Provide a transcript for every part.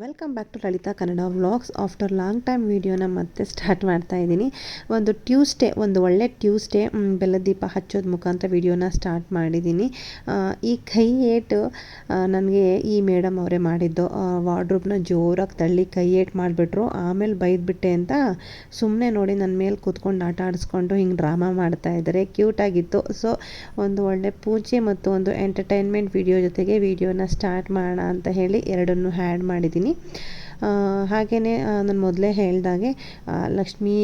Welcome back to Lalitha Kannada vlogs after long time ವೀಡಿಯೋನ ಮತ್ತೆ start ಮಾಡ್ತಾ ಇದ್ದೀನಿ. ಒಂದು ಟ್ಯೂಸ್ಡೇ ಒಂದು ಒಳ್ಳೆ ಟ್ಯೂಸ್ಡೇ ಬೆಲ್ಲದೀಪ ಹಚ್ಚೋದು ಮುಖಾಂತರ ವೀಡಿಯೋನ ಸ್ಟಾರ್ಟ್ ಮಾಡಿದ್ದೀನಿ. ಈ ಕೈ ಏಟು ನನಗೆ ಈ ಮೇಡಮ್ ಅವರೇ ಮಾಡಿದ್ದು. ವಾರ್ಡ್ರೂಬ್ನ ಜೋರಾಗಿ ತಳ್ಳಿ ಕೈ ಏಟ್ ಮಾಡಿಬಿಟ್ರು. ಆಮೇಲೆ ಬೈದ್ಬಿಟ್ಟೆ ಅಂತ ಸುಮ್ಮನೆ ನೋಡಿ ನನ್ನ ಮೇಲೆ ಕೂತ್ಕೊಂಡು ಆಟ ಆಡಿಸ್ಕೊಂಡು ಹಿಂಗೆ ಡ್ರಾಮಾ ಮಾಡ್ತಾ ಇದ್ದಾರೆ ಕ್ಯೂಟಾಗಿತ್ತು ಸೊ ಒಂದು ಒಳ್ಳೆ ಪೂಜೆ ಮತ್ತು ಒಂದು ಎಂಟರ್ಟೈನ್ಮೆಂಟ್ ವೀಡಿಯೋ ಜೊತೆಗೆ ವೀಡಿಯೋನ ಸ್ಟಾರ್ಟ್ ಮಾಡೋಣ ಅಂತ ಹೇಳಿ ಎರಡನ್ನೂ ಹ್ಯಾಡ್ ಮಾಡಿದ್ದೀನಿ. ಮಾಡ್ತೀನಿ ಹಾಗೆಯೇ ನಾನು ಮೊದಲೇ ಹೇಳಿದಾಗೆ ಲಕ್ಷ್ಮೀ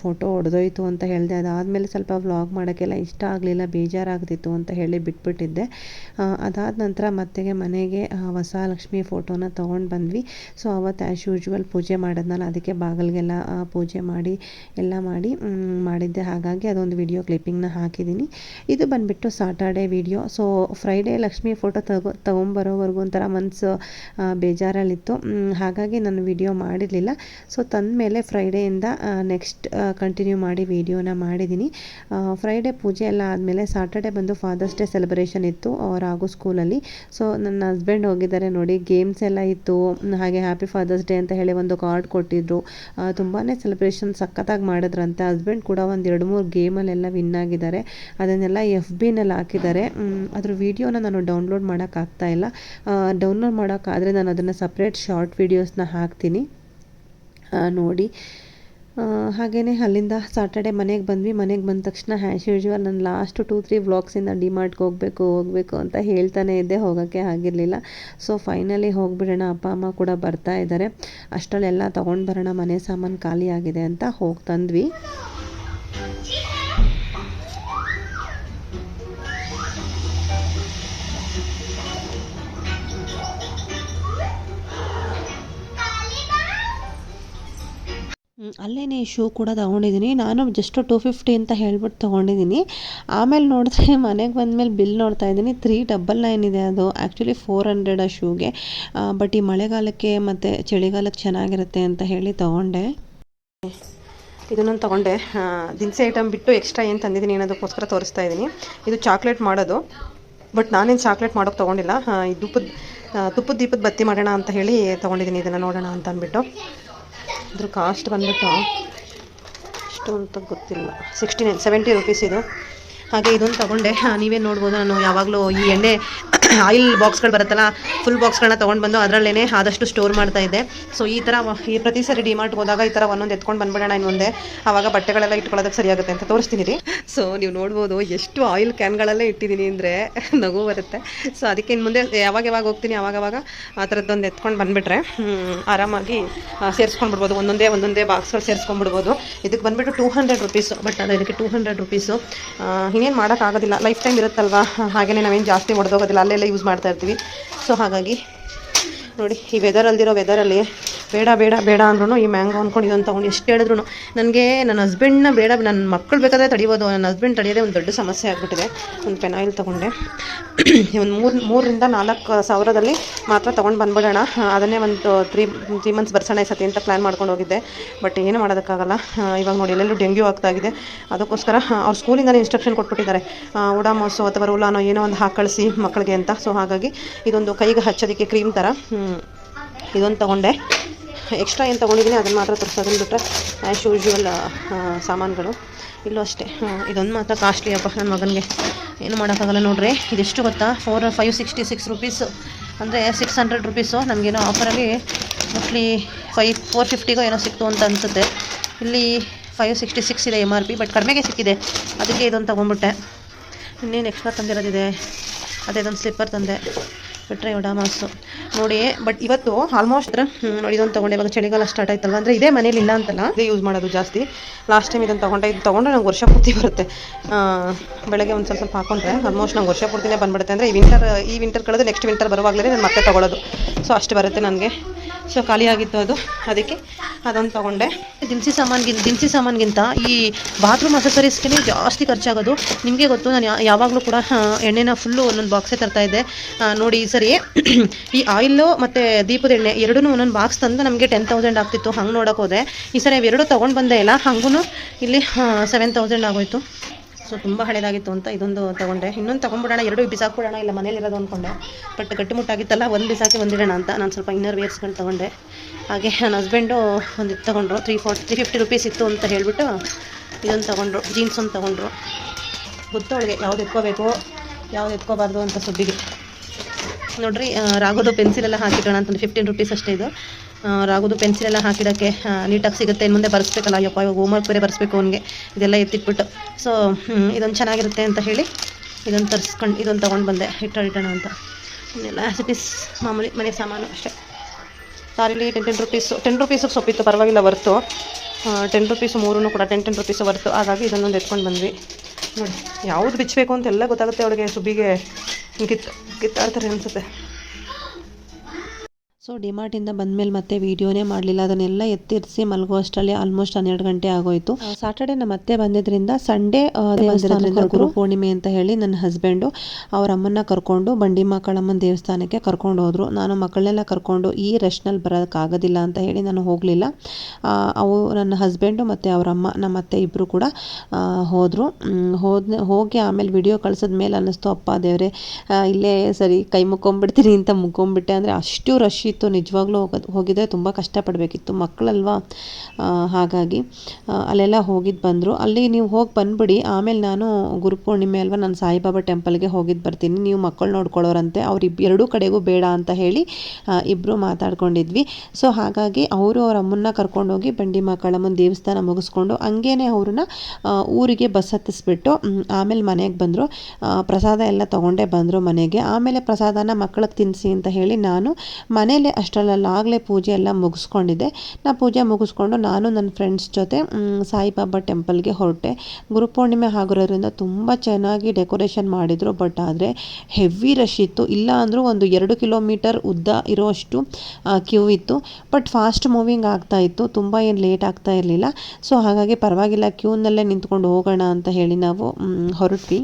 ಫೋಟೋ ಹೊಡೆದೋಯ್ತು ಅಂತ ಹೇಳಿದೆ. ಅದಾದಮೇಲೆ ಸ್ವಲ್ಪ ವ್ಲಾಗ್ ಮಾಡೋಕ್ಕೆಲ್ಲ ಇಷ್ಟ ಆಗಲಿಲ್ಲ, ಬೇಜಾರಾಗ್ತಿತ್ತು ಅಂತ ಹೇಳಿ ಬಿಟ್ಬಿಟ್ಟಿದ್ದೆ. ಅದಾದ ನಂತರ ಮತ್ತೆಗೆ ಮನೆಗೆ ಹೊಸ ಲಕ್ಷ್ಮಿ ಫೋಟೋನ ತೊಗೊಂಡು ಬಂದ್ವಿ. ಸೊ ಅವತ್ತು ಆ್ಯಸ್ ಯೂಶ್ವಲ್ ಪೂಜೆ ಮಾಡೋದ್ನಲ್ಲ, ಅದಕ್ಕೆ ಬಾಗಿಲಿಗೆಲ್ಲ ಪೂಜೆ ಮಾಡಿ, ಎಲ್ಲ ಮಾಡಿ ಮಾಡಿದ್ದೆ. ಹಾಗಾಗಿ ಅದೊಂದು ವಿಡಿಯೋ ಕ್ಲಿಪ್ಪಿಂಗ್ನ ಹಾಕಿದ್ದೀನಿ ಇದು ಬಂದುಬಿಟ್ಟು Saturday video so Friday Lakshmi photo ತಗೋ, ತೊಗೊಂಬರೋವರೆಗೂ ಒಂಥರ ಮನಸ್ಸು ಬೇಜಾರಲ್ಲಿತ್ತು. ಹಾಗಾಗಿ ನಾನು ವಿಡಿಯೋ ಮಾಡಿರಲಿಲ್ಲ. ಸೊ ತಂದಮೇಲೆ ಫ್ರೈಡೆಯಿಂದ ನೆಕ್ಸ್ಟ್ ಕಂಟಿನ್ಯೂ ಮಾಡಿ ವಿಡಿಯೋನ ಮಾಡಿದ್ದೀನಿ ಫ್ರೈಡೇ ಪೂಜೆ ಎಲ್ಲ ಆದಮೇಲೆ ಸಾಟರ್ಡೆ ಬಂದು ಫಾದರ್ಸ್ ಡೇ ಸೆಲೆಬ್ರೇಷನ್ ಇತ್ತು ರಾಗು ಸ್ಕೂಲಲ್ಲಿ ಸೊ ನನ್ನ ಹಸ್ಬೆಂಡ್ ಹೋಗಿದ್ದಾರೆ ನೋಡಿ ಗೇಮ್ಸ್ ಎಲ್ಲ ಇತ್ತು. ಹಾಗೆ ಹ್ಯಾಪಿ ಫಾದರ್ಸ್ ಡೇ ಅಂತ ಹೇಳಿ ಒಂದು ಕಾರ್ಡ್ ಕೊಟ್ಟಿದ್ರು. ತುಂಬಾ ಸೆಲೆಬ್ರೇಷನ್ ಸಖತ್ತಾಗಿ ಮಾಡಿದ್ರಂತೆ. ಹಸ್ಬೆಂಡ್ ಕೂಡ ಒಂದು ಎರಡು ಮೂರು ಗೇಮಲ್ಲೆಲ್ಲ ವಿನ್ ಆಗಿದ್ದಾರೆ. ಅದನ್ನೆಲ್ಲ ಎಫ್ ಬಿನಲ್ಲಿ ಹಾಕಿದ್ದಾರೆ. ಅದ್ರ ವಿಡಿಯೋನ ನಾನು ಡೌನ್ಲೋಡ್ ಮಾಡೋಕ್ಕಾಗ್ತಾ ಇಲ್ಲ. ಡೌನ್ಲೋಡ್ ಮಾಡೋಕ್ಕಾದರೆ ನಾನು ಅದನ್ನು ಸಪ್ರೇಟ್ ಶಾರ್ಟ್ ವೀಡಿಯೋಸ್ನ ಹಾಕ್ತೀನಿ. ನೋಡಿ. ಹಾಗೆಯೇ ಅಲ್ಲಿಂದ ಸಾಟರ್ಡೆ ಮನೆಗೆ ಬಂದ್ವಿ. ಮನೆಗೆ ಬಂದ ತಕ್ಷಣ ಹ್ಯಾಶ್ ಯೂಶ್ವಲ್ ನಾನು ಲಾಸ್ಟ್ ಟೂ ತ್ರೀ ವ್ಲಾಗ್ಸಿಂದ ಡಿಮಾರ್ಟ್ಗೆ ಹೋಗಬೇಕು ಹೋಗಬೇಕು ಅಂತ ಹೇಳ್ತಾನೆ ಇದ್ದೆ. ಹೋಗೋಕ್ಕೆ ಆಗಿರಲಿಲ್ಲ. ಸೊ ಫೈನಲಿ ಹೋಗಿಬಿಡೋಣ. ಅಪ್ಪ, ಅಮ್ಮ ಕೂಡ ಬರ್ತಾ ಇದ್ದಾರೆ ಅಷ್ಟರಲ್ಲೆಲ್ಲ ತೊಗೊಂಡು ಬರೋಣ. ಮನೆ ಸಾಮಾನು ಖಾಲಿ ಆಗಿದೆ ಅಂತ ಹೋಗಿ ತಂದ್ವಿ. ಹ್ಮ್, ಅಲ್ಲೇನೆ ಶೂ ಕೂಡ ತೊಗೊಂಡಿದ್ದೀನಿ ನಾನು ಜಸ್ಟ್ ಟೂ ಫಿಫ್ಟಿ ಅಂತ ಹೇಳ್ಬಿಟ್ಟು ತೊಗೊಂಡಿದ್ದೀನಿ ಆಮೇಲೆ ನೋಡಿದ್ರೆ ಮನೆಗೆ ಬಂದಮೇಲೆ ಬಿಲ್ ನೋಡ್ತಾ ಇದ್ದೀನಿ. ತ್ರೀ ಡಬಲ್ ನೈನ್ ಇದೆ ಅದು. ಆ್ಯಕ್ಚುಲಿ ಫೋರ್ ಹಂಡ್ರೆಡ್ ಆ ಶೂಗೆ ಬಟ್ ಈ ಮಳೆಗಾಲಕ್ಕೆ ಮತ್ತು ಚಳಿಗಾಲಕ್ಕೆ ಚೆನ್ನಾಗಿರುತ್ತೆ ಅಂತ ಹೇಳಿ ತೊಗೊಂಡೆ. ಇದನ್ನು ತೊಗೊಂಡೆ. ದಿನಸಿ ಐಟಮ್ ಬಿಟ್ಟು ಎಕ್ಸ್ಟ್ರಾ ಏನು ತಂದಿದ್ದೀನಿ ಅನ್ನೋದಕ್ಕೋಸ್ಕರ ತೋರಿಸ್ತಾ ಇದ್ದೀನಿ. ಇದು ಚಾಕ್ಲೇಟ್ ಮಾಡೋದು. ಬಟ್ ನಾನೇನು ಚಾಕ್ಲೇಟ್ ಮಾಡೋಕ್ಕೆ ತೊಗೊಂಡಿಲ್ಲ. ಇದು ತುಪ್ಪದ ದೀಪದ ಬತ್ತಿ ಮಾಡೋಣ ಅಂತ ಹೇಳಿ ತೊಗೊಂಡಿದ್ದೀನಿ ಇದನ್ನು ನೋಡೋಣ ಅಂತ ಅಂದ್ಬಿಟ್ಟು. ಇದ್ರ ಕಾಸ್ಟ್ ಬಂದ್ಬಿಟ್ಟು ಎಷ್ಟು ಅಂತ ಗೊತ್ತಿಲ್ಲ. ಸಿಕ್ಸ್ಟಿ ನೈನ್ ಸೆವೆಂಟಿ ರುಪೀಸ್ ಇದು. ಹಾಗೆ ಇದೊಂದು ತೊಗೊಂಡೆ. ನೀವೇ ನೋಡ್ಬೋದು, ನಾನು ಯಾವಾಗಲೂ ಈ ಎಣ್ಣೆ ಆಯಿಲ್ ಬಾಕ್ಸ್ಗಳು ಬರುತ್ತಲ್ಲ ಫುಲ್ ಬಾಕ್ಸ್ಗಳನ್ನ ತೊಗೊಂಡು ಬಂದು ಅದರಲ್ಲೇ ಆದಷ್ಟು ಸ್ಟೋರ್ ಮಾಡ್ತಾ ಇದ್ದೆ. ಸೊ ಈ ಥರ ಈ ಪ್ರತಿ ಸರಿ ಡಿಮಾರ್ಟ್ ಹೋದಾಗ ಈ ಥರ ಒಂದೊಂದು ಎತ್ಕೊಂಡು ಬಂದ್ಬಿಡೋಣ ಇನ್ನು ಮುಂದೆ ಆವಾಗ ಬಟ್ಟೆಗಳೆಲ್ಲ ಇಟ್ಕೊಳ್ಳೋದಕ್ಕೆ ಸರಿಯಾಗುತ್ತೆ ಅಂತ ತೋರಿಸ್ತೀನಿ. ರೀ ಸೊ ನೀವು ನೋಡ್ಬೋದು, ಎಷ್ಟು ಆಯಿಲ್ ಕ್ಯಾನ್ಗಳಲ್ಲೇ ಇಟ್ಟಿದ್ದೀನಿ ಅಂದರೆ ನಗು ಬರುತ್ತೆ. ಸೊ ಅದಕ್ಕೆ ಇನ್ನು ಮುಂದೆ ಯಾವಾಗ ಯಾವಾಗ ಹೋಗ್ತೀನಿ ಆವಾಗವಾಗ ಆ ಥರದ್ದೊಂದು ಎತ್ಕೊಂಡು ಬಂದುಬಿಟ್ರೆ ಆರಾಮಾಗಿ ಸೇರಿಸ್ಕೊಂಡು ಬಿಡ್ಬೋದು ಒಂದೊಂದೇ ಒಂದೊಂದೇ ಬಾಕ್ಸ್ಗಳು ಸೇರಿಸ್ಕೊಂಡ್ಬಿಡ್ಬೋದು. ಇದಕ್ಕೆ ಬಂದುಬಿಟ್ಟು ಟೂ ಹಂಡ್ರೆಡ್ ರುಪೀಸು ಬಟ್ ಅದು ಇದಕ್ಕೆ ಟೂ ಹಂಡ್ರೆಡ್ ರುಪೀಸು ಇನ್ನೇನು ಮಾಡೋಕ್ಕಾಗೋದಿಲ್ಲ ಲೈಫ್ ಟೈಮ್ ಇರುತ್ತಲ್ವಾ? ಹಾಗೆಯೇ ನಾವೇನು ಜಾಸ್ತಿ ಹೊಡೆದೋಗೋದಿಲ್ಲ ಅಲ್ಲೆಲ್ಲ ಯೂಸ್ ಮಾಡ್ತಾ ಇರ್ತೀವಿ. ಸೊ ಹಾಗಾಗಿ ನೋಡಿ, ಈ ವೆದರ್ ಅಲ್ದಿರೋ ವೆದರಲ್ಲಿ ಬೇಡ ಬೇಡ ಬೇಡ ಅಂದ್ರೂ ಈ ಮ್ಯಾಂಗೋ ಅಂದ್ಕೊಂಡು ಇದನ್ನು ತೊಗೊಂಡು ಎಷ್ಟು ಹೇಳಿದ್ರು ನನಗೆ ನನ್ನ ಹಸ್ಬೆಂಡ್ನ ಬೇಡ, ನನ್ನ ಮಕ್ಕಳು ಬೇಕಾದ್ರೆ ತಡಿಬೋದು. ನನ್ನ ಹಸ್ಬೆಂಡ್ ತಡೆಯೋದೇ ಒಂದು ದೊಡ್ಡ ಸಮಸ್ಯೆ ಆಗಿಬಿಟ್ಟಿದೆ. ಒಂದು ಪೆನಾಯಿಲ್ ತೊಗೊಂಡೆ. ಒಂದು ಮೂರು ಮೂರರಿಂದ ನಾಲ್ಕು ಸಾವಿರದಲ್ಲಿ ಮಾತ್ರ ತೊಗೊಂಡು ಬಂದ್ಬಿಡೋಣ. ಅದನ್ನೇ ಒಂದು ತ್ರೀ ತ್ರೀ ಮಂತ್ಸ್ ಬರ್ಸೋಣ ಸತಿ ಅಂತ ಪ್ಲ್ಯಾನ್ ಮಾಡ್ಕೊಂಡು ಹೋಗಿದ್ದೆ. ಬಟ್ ಏನು ಮಾಡೋದಕ್ಕಾಗಲ್ಲ. ಇವಾಗ ನೋಡಿ, ಎಲ್ಲೆಲ್ಲೂ ಡೆಂಗ್ಯೂ ಆಗ್ತಾಗಿದೆ ಅದಕ್ಕೋಸ್ಕರ ಅವ್ರ ಸ್ಕೂಲಿಂದಲೇ ಇನ್ಸ್ಟ್ರಕ್ಷನ್ ಕೊಟ್ಬಿಟ್ಟಿದ್ದಾರೆ. ಉಡಾಮೋಸು ಅಥವಾ ರೂಲಾನೋ ಏನೋ ಒಂದು ಹಾಕಳಿಸಿ ಕಳಿಸಿ ಮಕ್ಕಳಿಗೆ ಅಂತ. ಸೊ ಹಾಗಾಗಿ ಇದೊಂದು ಕೈಗೆ ಹಚ್ಚೋದಕ್ಕೆ ಕ್ರೀಮ್ ಥರ ಇದೊಂದು ತೊಗೊಂಡೆ. ಎಕ್ಸ್ಟ್ರಾ ಏನು ತೊಗೊಂಡಿದ್ದೀನಿ ಅದನ್ನು ಮಾತ್ರ ತರಿಸೋದನ್ನು ಬಿಟ್ಟರೆ ಆ್ಯಸ್ ಯೂಶ್ವಲ್ ಸಾಮಾನುಗಳು. ಇಲ್ಲೂ ಅಷ್ಟೇ. ಇದೊಂದು ಮಾತ್ರ ಕಾಸ್ಟ್ಲಿ ಅಪ್ಪ ನನ್ನ ಮಗನಿಗೆ. ಏನು ಮಾಡೋಕ್ಕಾಗಲ್ಲ ನೋಡ್ರಿ. ಇದೆಷ್ಟು ಗೊತ್ತಾ? Four five sixty six rupees ಅಂದರೆ ಸಿಕ್ಸ್ ಹಂಡ್ರೆಡ್ ರುಪೀಸು ನಮಗೇನೋ ಆಫರಲ್ಲಿ ಮೋಸ್ಟ್ಲಿ ಫೈವ್ ಫೋರ್ ಫಿಫ್ಟಿಗೋ ಏನೋ ಸಿಕ್ತು ಅಂತ ಅನಿಸುತ್ತೆ. ಇಲ್ಲಿ ಫೈವ್ ಸಿಕ್ಸ್ಟಿ ಸಿಕ್ಸ್ ಇದೆ ಎಂ ಆರ್ ಪಿ ಬಟ್ ಕಡಿಮೆಗೆ ಸಿಕ್ಕಿದೆ. ಅದಕ್ಕೆ ಇದೊಂದು ತೊಗೊಂಡ್ಬಿಟ್ಟೆ. ಇನ್ನೇನು ಎಕ್ಸ್ಟ್ರಾ ತಂದಿರೋದಿದೆ? ಅದೇ ಇದೊಂದು ಸ್ಲಿಪ್ಪರ್ ತಂದೆ. ಬಿಟ್ಟರೆ ಒಡಾಮಾಸು ನೋಡಿ ಬಟ್ ಇವತ್ತು ಆಲ್ಮೋಸ್ಟ್ ನೋಡಿ, ಇದೊಂದು ತೊಗೊಂಡೆ. ಇವಾಗ ಚಳಿಗಾಲ ಸ್ಟಾರ್ಟ್ ಆಯ್ತಲ್ವ? ಅಂದರೆ ಇದೇ ಮನೇಲಿ ಇಲ್ಲ ಅಂತಲ್ಲ? ಇದೇ ಯೂಸ್ ಮಾಡೋದು ಜಾಸ್ತಿ. ಲಾಸ್ಟ್ ಟೈಮ್ ಇದನ್ನು ತೊಗೊಂಡೆ, ಇದು ತೊಗೊಂಡ್ರೆ ನಂಗೆ ವರ್ಷ ಪೂರ್ತಿ ಬರುತ್ತೆ. ಬೆಳಗ್ಗೆ ಒಂದು ಸ್ವಲ್ಪ ಸ್ವಲ್ಪ ಹಾಕೊಂಡ್ರೆ ಆಲ್ಮೋಸ್ಟ್ ನಂಗೆ ವರ್ಷ ಪೂರ್ತಿನೇ ಬಂದ್ಬಿಡುತ್ತೆ. ಅಂದರೆ ಈ ವಿಂಟರ್ ಈ ವಿಂಟರ್ ಕಳೆದು ನೆಕ್ಸ್ಟ್ ವಿಂಟರ್ ಬರುವಾಗಲೇ ನಾನು ಮತ್ತೆ ತೊಗೊಳ್ಳೋದು ಸೊ ಅಷ್ಟು ಬರುತ್ತೆ ನನಗೆ. ಸೊ ಖಾಲಿ ಆಗಿತ್ತು ಅದು. ಅದಕ್ಕೆ ಅದೊಂದು ತಗೊಂಡೆ. ದಿನಸಿ ಸಾಮಾನ್ಗಿಂತ ದಿನಸಿ ಸಾಮಾನ್ಗಿಂತ ಈ ಬಾತ್ರೂಮ್ ಅಸೆಸರೀಸ್ಗೆ ಜಾಸ್ತಿ ಖರ್ಚಾಗೋದು. ನಿಮಗೆ ಗೊತ್ತು, ನಾನು ಯಾವಾಗಲೂ ಕೂಡ ಎಣ್ಣೆನ ಫುಲ್ಲು ಒಂದೊಂದು ಬಾಕ್ಸೇ ತರ್ತಾ ಇದ್ದೆ. ನೋಡಿ ಈ ಸರಿ ಈ ಆಯಿಲ್ಲು ಮತ್ತು ದೀಪದ ಎಣ್ಣೆ ಎರಡೂ ಒಂದೊಂದು ಬಾಕ್ಸ್ ತಂದು ನಮಗೆ ಟೆನ್ ತೌಸಂಡ್ ಆಗ್ತಿತ್ತು. ಹಂಗೆ ನೋಡೋಕೆ ಹೋದೆ. ಈ ಸರಿ ಅವೆರಡು ತೊಗೊಂಡು ಬಂದೆ ಇಲ್ಲ ಹಂಗೂ ಇಲ್ಲಿ ಸೆವೆನ್ ತೌಸಂಡ್ ಆಗೋಯ್ತು. ಸೊ ತುಂಬ ಹಳೇದಾಗಿತ್ತು ಅಂತ ಇದೊಂದು ತೊಗೊಂಡೆ. ಇನ್ನೊಂದು ತೊಗೊಂಡ್ಬಿಡೋಣ ಎರಡು ಬಿಸಾಕ್ಬಿಡೋಣ, ಇಲ್ಲ ಮನೇಲಿರೋದು ಅಂದ್ಕೊಂಡೆ ಬಟ್ ಗಟ್ಟಿಮುಟ್ಟಾಗಿತ್ತಲ್ಲ ಒಂದು ಬಿಸಾಕಿ ಒಂದಿಡೋಣ ಅಂತ ನಾನು ಸ್ವಲ್ಪ ಇನ್ನರ್ ವೇರ್ಸ್ಗಳು ತೊಗೊಂಡೆ. ಹಾಗೆ ನನ್ನ ಹಸ್ಬೆಂಡು ಒಂದು ಇದು ತೊಗೊಂಡ್ರು three forty three fifty rupees ಇತ್ತು ಅಂತ ಹೇಳಿಬಿಟ್ಟು ಇದೊಂದು ತೊಗೊಂಡ್ರು ಜೀನ್ಸ್ ಒಂದು ತೊಗೊಂಡ್ರು. ಗೊತ್ತು ಅವಳಿಗೆ, ಯಾವ್ದು ಎತ್ಕೋಬೇಕು, ಯಾವ್ದು ಎತ್ಕೋಬಾರ್ದು ಅಂತ ಸುದ್ದಿಗೆ ನೋಡ್ರಿ ರಾಗೋದು ಪೆನ್ಸಿಲ್ ಎಲ್ಲ ಹಾಕಿಡೋಣ ಅಂತಂದು ಫಿಫ್ಟೀನ್ ರುಪೀಸ್ ಅಷ್ಟೇ ಇದು. ರಾಗೋದು ಪೆನ್ಸಿಲ್ ಎಲ್ಲ ಹಾಕಿಡೋಕ್ಕೆ ನೀಟಾಗಿ ಸಿಗುತ್ತೆ. ಇನ್ನು ಮುಂದೆ ಬರೆಸ್ಬೇಕಲ್ಲ, ಅಯ್ಯಪ್ಪ, ಇವಾಗ ಹೋಮ್ವರ್ಕ್ ಬೇರೆ ಬರೆಸ್ಬೇಕು ಅವನಿಗೆ. ಇದೆಲ್ಲ ಎತ್ತಿಟ್ಬಿಟ್ಟು. ಸೊ ಇದೊಂದು ಚೆನ್ನಾಗಿರುತ್ತೆ ಅಂತ ಹೇಳಿ ಇದೊಂದು ತರಿಸ್ಕೊಂಡು, ಇದೊಂದು ತೊಗೊಂಡು ಬಂದೆ. ಹಿಟ್ಟು ಇಡೋಣ ಅಂತ. ಇನ್ನೆಲ್ಲ ಇಸ್ ಮಾಮೂಲಿ ಮನೆ ಸಾಮಾನು ಅಷ್ಟೇ. ಸಾರಿಲಿ ಟೆನ್ ಟೆನ್ ರುಪೀಸು ಟೆನ್ ರುಪೀಸಿಗೆ ಸೊಪ್ಪಿತ್ತು, ಪರವಾಗಿಲ್ಲ ವರ್ತು ಟೆನ್ ರುಪೀಸು ಮೂರೂ ಕೂಡ ಟೆನ್ ಟೆನ್ ರುಪೀಸು ವರ್ತು ಹಾಗಾಗಿ ಇದನ್ನೊಂದು ಎತ್ಕೊಂಡು ಬಂದ್ವಿ. ನೋಡಿ, ಯಾವುದು ಬಿಚ್ಚಬೇಕು ಅಂತೆಲ್ಲ ಗೊತ್ತಾಗುತ್ತೆ ಅವಳಿಗೆ, ಸುಬ್ಬಿಗೆ. ಕಿತ್, ಕಿತ್ತಾಡ್ತಾರೆ ಅನಿಸುತ್ತೆ. ಸೊ ಡಿಮಾರ್ಟಿಂದ ಬಂದಮೇಲೆ ಮತ್ತೆ ವೀಡಿಯೋನೇ ಮಾಡಲಿಲ್ಲ. ಅದನ್ನೆಲ್ಲ ಎತ್ತಿರಿಸಿ ಮಲಗೋ ಅಷ್ಟರಲ್ಲಿ ಆಲ್ಮೋಸ್ಟ್ ಹನ್ನೆರಡು ಗಂಟೆ ಆಗೋಯ್ತು. ಸಾಟರ್ಡೆ ನಮ್ಮ ಅತ್ತೆ ಬಂದಿದ್ರಿಂದ ಸಂಡೇ ಗುರು ಪೂರ್ಣಿಮೆ ಅಂತ ಹೇಳಿ ನನ್ನ ಹಸ್ಬೆಂಡು ಅವ್ರ ಅಮ್ಮನ್ನ ಕರ್ಕೊಂಡು ಬಂಡಿ ಮಕ್ಕಳಮ್ಮನ ದೇವಸ್ಥಾನಕ್ಕೆ ಕರ್ಕೊಂಡು ಹೋದರು. ನಾನು ಮಕ್ಕಳನ್ನೆಲ್ಲ ಕರ್ಕೊಂಡು ಈ ರಶ್ನಲ್ಲಿ ಬರೋಕ್ಕಾಗೋದಿಲ್ಲ ಅಂತ ಹೇಳಿ ನಾನು ಹೋಗಲಿಲ್ಲ. ಅವು ನನ್ನ ಹಸ್ಬೆಂಡು ಮತ್ತು ಅವ್ರ ಅಮ್ಮ ನಮ್ಮ ಅತ್ತೆ ಇಬ್ಬರು ಕೂಡ ಹೋದರು. ಹೋದ ಹೋಗಿ ಆಮೇಲೆ ವಿಡಿಯೋ ಕಳ್ಸಿದ ಮೇಲೆ ಅನ್ನಿಸ್ತು ಅಪ್ಪ ದೇವರೇ ಇಲ್ಲೇ ಸರಿ ಕೈ ಮುಕ್ಕೊಂಬಿಡ್ತೀನಿ ಅಂತ ಮುಕ್ಕೊಂಬಿಟ್ಟೆ ಅಂದರೆ ಅಷ್ಟು ರಶ್ ಇತ್ತು. ನಿಜವಾಗ್ಲೂ ಹೋಗೋದು ಹೋಗಿದ್ರೆ ತುಂಬ ಕಷ್ಟಪಡಬೇಕಿತ್ತು. ಮಕ್ಕಳಲ್ವಾ? ಹಾಗಾಗಿ ಅಲ್ಲೆಲ್ಲ ಹೋಗಿದ್ದು ಬಂದರು. ಅಲ್ಲಿ ನೀವು ಹೋಗಿ ಬಂದ್ಬಿಡಿ. ಆಮೇಲೆ ನಾನು ಗುರುಪೂರ್ಣಿಮೆ ಅಲ್ವಾ, ನಾನು ಸಾಯಿಬಾಬಾ ಟೆಂಪಲ್ಗೆ ಹೋಗಿದ್ದು ಬರ್ತೀನಿ. ನೀವು ಮಕ್ಕಳು ನೋಡ್ಕೊಳ್ಳೋರಂತೆ ಅವ್ರು ಇಬ್, ಎರಡೂ ಕಡೆಗೂ ಬೇಡ ಅಂತ ಹೇಳಿ ಇಬ್ಬರು ಮಾತಾಡ್ಕೊಂಡಿದ್ವಿ. ಸೊ, ಹಾಗಾಗಿ ಅವರು ಅವ್ರ ಅಮ್ಮನ್ನ ಕರ್ಕೊಂಡೋಗಿ ಬಂಡಿ ಮಕ್ಕಳಮ್ಮನ ದೇವಸ್ಥಾನ ಮುಗಿಸ್ಕೊಂಡು ಹಂಗೇನೆ ಅವ್ರನ್ನ ಊರಿಗೆ ಬಸ್ ಹತ್ತಿಸ್ಬಿಟ್ಟು ಆಮೇಲೆ ಮನೆಗೆ ಬಂದರು. ಪ್ರಸಾದ ಎಲ್ಲ ತೊಗೊಂಡೇ ಬಂದರು ಮನೆಗೆ. ಆಮೇಲೆ ಪ್ರಸಾದನ ಮಕ್ಕಳಿಗೆ ತಿನ್ನಿಸಿ ಅಂತ ಹೇಳಿ ನಾನು ಮನೇಲೆ ಅಷ್ಟರಲ್ಲಾಗಲೇ ಪೂಜೆ ಎಲ್ಲ ಮುಗಿಸ್ಕೊಂಡಿದ್ದೆ. ನಾ ಪೂಜೆ ಮುಗಿಸ್ಕೊಂಡು ನಾನು ನನ್ನ ಫ್ರೆಂಡ್ಸ್ ಜೊತೆ ಸಾಯಿಬಾಬಾ ಟೆಂಪಲ್ಗೆ ಹೊರಟೆ. ಗುರುಪೂರ್ಣಿಮೆ ಆಗಿರೋದ್ರಿಂದ ತುಂಬ ಚೆನ್ನಾಗಿ ಡೆಕೋರೇಷನ್ ಮಾಡಿದರು. ಬಟ್ ಆದರೆ ಹೆವಿ ರಶ್ ಇತ್ತು. ಇಲ್ಲ ಅಂದರೂ ಒಂದು ಎರಡು ಕಿಲೋಮೀಟರ್ ಉದ್ದ ಇರೋಷ್ಟು ಕ್ಯೂ ಇತ್ತು. ಬಟ್ ಫಾಸ್ಟ್ ಮೂವಿಂಗ್ ಆಗ್ತಾ ಇತ್ತು. ತುಂಬ ಏನು ಲೇಟ್ ಆಗ್ತಾ ಇರಲಿಲ್ಲ. ಸೊ ಹಾಗಾಗಿ ಪರವಾಗಿಲ್ಲ ಕ್ಯೂನಲ್ಲೇ ನಿಂತ್ಕೊಂಡು ಹೋಗೋಣ ಅಂತ ಹೇಳಿ ನಾವು ಹೊರಟ್ವಿ.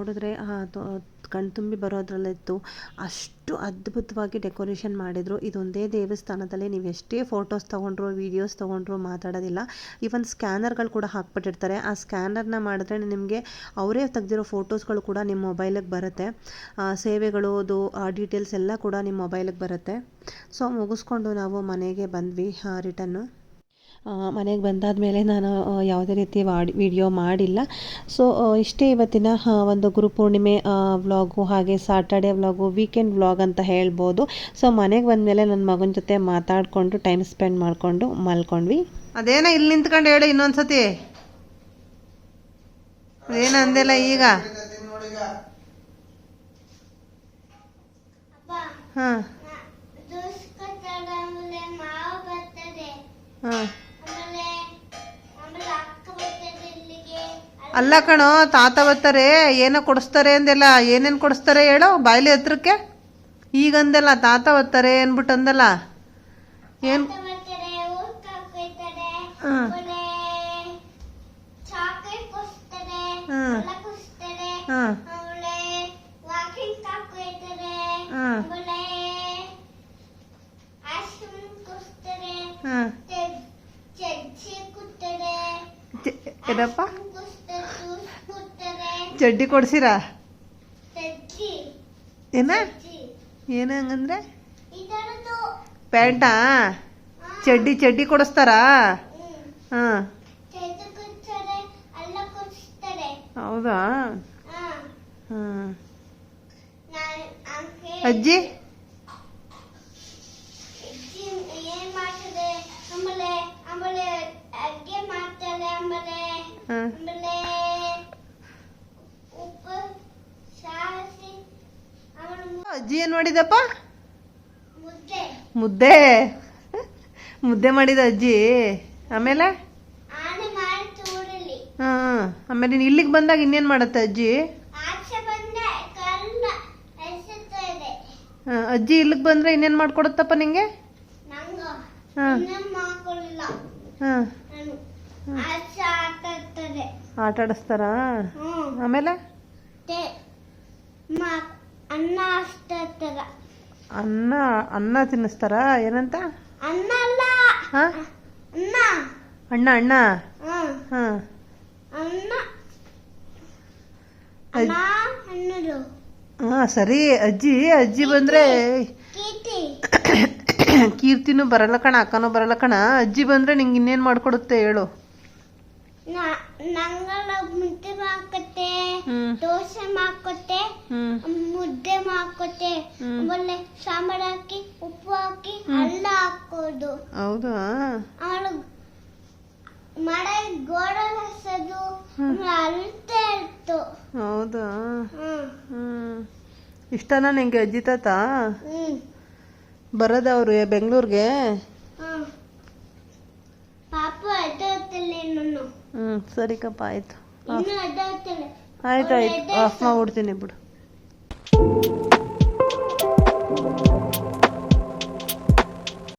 ನೋಡಿದ್ರೆ ಕಣ್ತುಂಬಿ ಬರೋದ್ರಲ್ಲಿತ್ತು. ಅಷ್ಟು ಅದ್ಭುತವಾಗಿ ಡೆಕೋರೇಷನ್ ಮಾಡಿದರು. ಇದೊಂದೇ ದೇವಸ್ಥಾನದಲ್ಲಿ ನೀವು ಎಷ್ಟೇ ಫೋಟೋಸ್ ತೊಗೊಂಡ್ರು ವೀಡಿಯೋಸ್ ತೊಗೊಂಡ್ರು ಮಾತಾಡೋದಿಲ್ಲ. ಈವನ್ ಸ್ಕ್ಯಾನರ್ಗಳು ಕೂಡ ಹಾಕ್ಬಿಟ್ಟಿರ್ತಾರೆ. ಆ ಸ್ಕ್ಯಾನರ್ನ ಮಾಡಿದ್ರೆ ನಿಮಗೆ ಅವರೇ ತೆಗೆದಿರೋ ಫೋಟೋಸ್ಗಳು ಕೂಡ ನಿಮ್ಮ ಮೊಬೈಲಿಗೆ ಬರುತ್ತೆ. ಆ, ಸೇವೆಗಳದು ಡೀಟೇಲ್ಸ್ ಎಲ್ಲ ಕೂಡ ನಿಮ್ಮ ಮೊಬೈಲಿಗೆ ಬರುತ್ತೆ. ಸೊ ಮುಗಿಸ್ಕೊಂಡು ನಾವು ಮನೆಗೆ ಬಂದ್ವಿ ರಿಟನ್ನು. ಮನೆಗೆ ಬಂದಾದ ಮೇಲೆ ನಾನು ಯಾವುದೇ ರೀತಿ ವಾಡಿ ವಿಡಿಯೋ ಮಾಡಿಲ್ಲ. ಸೊ ಇಷ್ಟೇ ಇವತ್ತಿನ ಒಂದು ಒಂದು ಗುರುಪೂರ್ಣಿಮೆ ವ್ಲಾಗು ಹಾಗೆ ಸಾಟರ್ಡೆ ವ್ಲಾಗು ವೀಕೆಂಡ್ ವ್ಲಾಗ್ ಅಂತ ಹೇಳ್ಬೋದು. ಸೊ ಮನೆಗೆ ಬಂದ ಮೇಲೆ ನನ್ನ ಮಗನ ಜೊತೆ ಮಾತಾಡಿಕೊಂಡು ಟೈಮ್ ಸ್ಪೆಂಡ್ ಮಾಡಿಕೊಂಡು ಮಲ್ಕೊಂಡ್ವಿ. ಅದೇನೋ ಇಲ್ಲಿ ನಿಂತ್ಕೊಂಡು ಹೇಳಿ ಇನ್ನೊಂದ್ಸತಿ. ಅದೇನ ಅಂದಿಲ್ಲ ಈಗ? ಹಾಂ. ಹಾ. ಅಲ್ಲ ಕಣೋ ತಾತ ಬರ್ತಾರೆ ಏನೋ ಕೊಡಿಸ್ತಾರೆ ಅಂದೆಲ್ಲ ಏನೇನು ಕೊಡಿಸ್ತಾರೆ ಹೇಳೋ ಬಾಯ್ಲಿ ಹತ್ರಕ್ಕೆ ಈಗ ಅಂದೆಲ್ಲ ತಾತ ಬರ್ತಾರೆ ಅಂದ್ಬಿಟ್ಟು ಅಂದಲ್ಲ ಏನು ಹಾಂ ಹಾಂ ಹಾಂ ಹಾಂ ಹಾಂ ಏನಪ್ಪ ಚಡ್ಡಿ ಕೊಡ್ಸಿರಾ? ಏನ? ಏನ ಹಂಗಂದ್ರೆ? ಪ್ಯಾಂಟಾ? ಚಡ್ಡಿ ಚಡ್ಡಿ ಕೊಡಿಸ್ತಾರಾ? ಹಾಂ. ಹೌದಾ? ಹಾ. ಅಜ್ಜಿ? ಆಮೇಲೆ ಆಮೇಲೆ ಅಡ್ಗೆ ಮಾಡ್ತಾರೆ ಆಮೇಲೆ ಹಾಂ. ಆಮೇಲೆ ಉಪ್ಪು ಸಾರಿಸಿ ಆಮೇಲೆ ಮು- ಅಜ್ಜಿ ಏನು ಮಾಡಿದಪ್ಪ? ಮುದ್ದೆ. ಮುದ್ದೆ. ಮಾಡಿದ ಅಜ್ಜಿ. ಆಮೇಲೆ? ಹಾಂ ಆಮೇಲೆ ನೀನು ಇಲ್ಲಿಗೆ ಬಂದಾಗ ಇನ್ನೇನು ಮಾಡತ್ತೆ ಅಜ್ಜಿ? ಅಜ್ಜಿ ಇಲ್ಲಿಗೆ ಬಂದ್ರೆ ಇನ್ನೇನು ಮಾಡ್ಕೊಡತ್ತಪ್ಪ ನಿಂಗೆ? ಆಟ ಆಡಿಸ್ತಾರ ಆಮೇಲೆ ಮತ್ತೆ ಮಾ ಅನ್ನ ಅನ್ನ ಅನ್ನ ತಿನ್ನಿಸ್ತಾರ? ಏನಂತ? ಅನ್ನ ಅಲ್ಲ. ಹಾ? ಅನ್ನ. ಅಣ್ಣ ಅಣ್ಣ? ಹಾಂ. ಅನ್ನ. ಅನ್ನೋದು ಹಾಂ ಸರಿ. ಅಜ್ಜಿ ಅಜ್ಜಿ ಬಂದ್ರೆ ಕೀರ್ತಿ. ಕೀರ್ತಿನೂ ಬರಲ್ಲ ಕಣ ಅಕ್ಕನೂ ಬರಲ್ಲ ಕಣ. ಅಜ್ಜಿ ಬಂದ್ರೆ ನಿಂಗೆ ಇನ್ನೇನು ಮಾಡ್ಕೊಡುತ್ತೆ ಹೇಳು. ನಂಗಳ ಮುದ್ದೆ ಮಾಡ್ಕೊತ್ತೆ ದೋಸೆ ಮಾಡ್ಕೊತ್ತೆ ಮುದ್ದೆ ಮಾಡ್ಕೊತ್ತೆ ಒಳ್ಳೆ ಸಾಂಬಾರ್ ಹಾಕಿ ಉಪ್ಪು ಹಾಕಿ ಅಲ್ಲ ಹಾಕೋದು. ಹೌದಾ? ಅವಳು ಮಳೆ ಗೋಡೆ ಹಸೋದು ಅಳ್ತಾ ಇತ್ತು. ಹೌದಾ? ಇಷ್ಟನಾ ನಿಂಗೆ ಅಜ್ಜಿ ತಾತ ಹ್ಮ್. ಬರೋದವ್ರು ಬೆಂಗಳೂರಿಗೆ? ಇನ್ನೂ ಸರಿ ಕಪ್ಪ ಆಯಿತು ಆಯ್ತು ಆಯ್ತು ಆಫ್ ಮಾಡ್ಬಿಡ್ತೀನಿ ಬಿಡು.